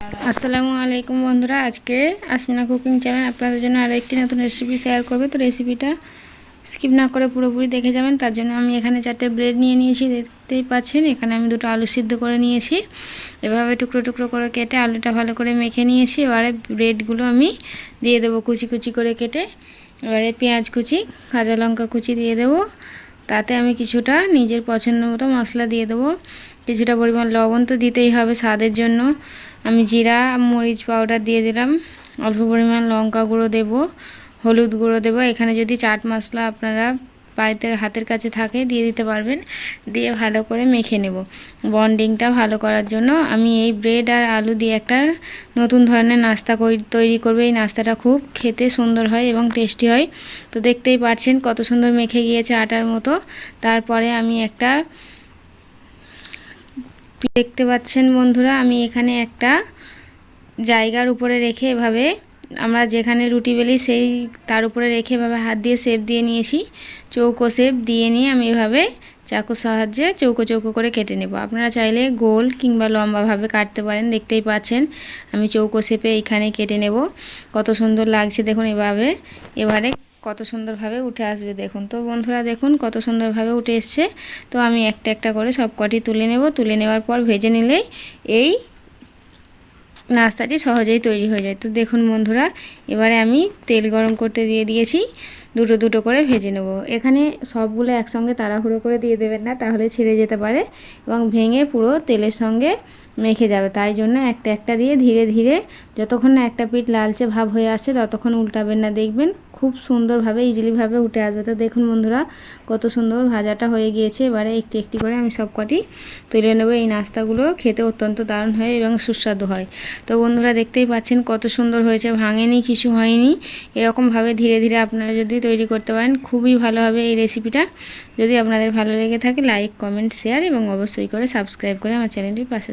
আসসালামু আলাইকুম বন্ধুরা, আজকে আসমিনা কুকিং চ্যানেল আপনাদের জন্য আরও একটি নতুন রেসিপি শেয়ার করবে। তো রেসিপিটা স্কিপ না করে পুরোপুরি দেখে যাবেন। তার জন্য আমি এখানে চারটে ব্রেড নিয়ে নিয়েছি, দেখতেই পাচ্ছেন। এখানে আমি দুটো আলু সিদ্ধ করে নিয়েছি। এভাবে টুকরো টুকরো করে কেটে আলুটা ভালো করে মেখে নিয়েছি। এবারে ব্রেডগুলো আমি দিয়ে দেবো কুচি কুচি করে কেটে। এবারে পেঁয়াজ কুচি, কাঁচা লঙ্কা কুচি দিয়ে দেবো। তাতে আমি কিছুটা নিজের পছন্দ মতো মশলা দিয়ে দেবো। কিছুটা পরিমাণ লবণ তো দিতেই হবে স্বাদের জন্য। আমি জিরা, মরিচ পাউডার দিয়ে দিলাম। অল্প পরিমাণ লঙ্কা গুঁড়ো দেব, হলুদ গুঁড়ো দেব। এখানে যদি চাট মশলা আপনারা বাড়িতে হাতের কাছে থাকে, দিয়ে দিতে পারবেন। দিয়ে ভালো করে মেখে নেব। বন্ডিংটা ভালো করার জন্য আমি এই ব্রেড আর আলু দিয়ে একটা নতুন ধরনের নাস্তা তৈরি করবে। এই নাস্তাটা খুব খেতে সুন্দর হয় এবং টেস্টি হয়। তো দেখতেই পাচ্ছেন কত সুন্দর মেখে গিয়েছে আটার মতো। তারপরে আমি একটা দেখতে পাচ্ছেন বন্ধুরা, আমি এখানে একটা জায়গার উপরে রেখে এভাবে আমরা যেখানে রুটি বেলি সেই তার উপরে রেখে এভাবে হাত দিয়ে শেপ দিয়ে নিয়েছি। চৌকো শেপ দিয়ে নিয়ে আমি এভাবে চাকুর সাহায্যে চৌকো চৌকো করে কেটে নেব। আপনারা চাইলে গোল কিংবা লম্বাভাবে কাটতে পারেন, দেখতেই পাচ্ছেন। আমি চৌকো শেপে এইখানে কেটে নেব। কত সুন্দর লাগছে দেখুন এভাবে, এবারে কত সুন্দরভাবে উঠে আসবে দেখুন। তো বন্ধুরা দেখুন কত সুন্দরভাবে উঠে এসছে। তো আমি একটা একটা করে সব কটি তুলে নেব। তুলে নেওয়ার পর ভেজে নিলেই এই নাস্তাটি সহজেই তৈরি হয়ে যায়। তো দেখুন বন্ধুরা, এবারে আমি তেল গরম করতে দিয়ে দিয়েছি। দুটো দুটো করে ভেজে নেব। এখানে সবগুলো একসঙ্গে তাড়াহুড়ো করে দিয়ে দেবেন না, তাহলে ছিঁড়ে যেতে পারে এবং ভেঙে পুরো তেলের সঙ্গে মেখে যাবে। তাই জন্য একটা একটা দিয়ে ধীরে ধীরে যতক্ষণ না একটা পিঠ লালচে ভাব হয়ে আসছে, ততক্ষণ উল্টাবেন না, দেখবেন খুব সুন্দরভাবে ইজিলিভাবে উঠে আসবে। তো দেখুন বন্ধুরা, কত সুন্দর ভাজাটা হয়ে গিয়েছে। এবারে একটি একটি করে আমি সব কটি তুলে নেব। এই নাস্তাগুলো খেতে অত্যন্ত দারুণ হয় এবং সুস্বাদু হয়। তো বন্ধুরা, দেখতেই পাচ্ছেন কত সুন্দর হয়েছে। ভাঙেনি, কিছু হয়নি। এরকমভাবে ধীরে ধীরে আপনারা যদি তৈরি করতে পারেন, খুবই ভালো হবে এই রেসিপিটা যদি আপনাদের ভালো লেগে থাকে লাইক কমেন্ট শেয়ার এবং অবশ্যই করে সাবস্ক্রাইব করে আমার চ্যানেলটির পাশে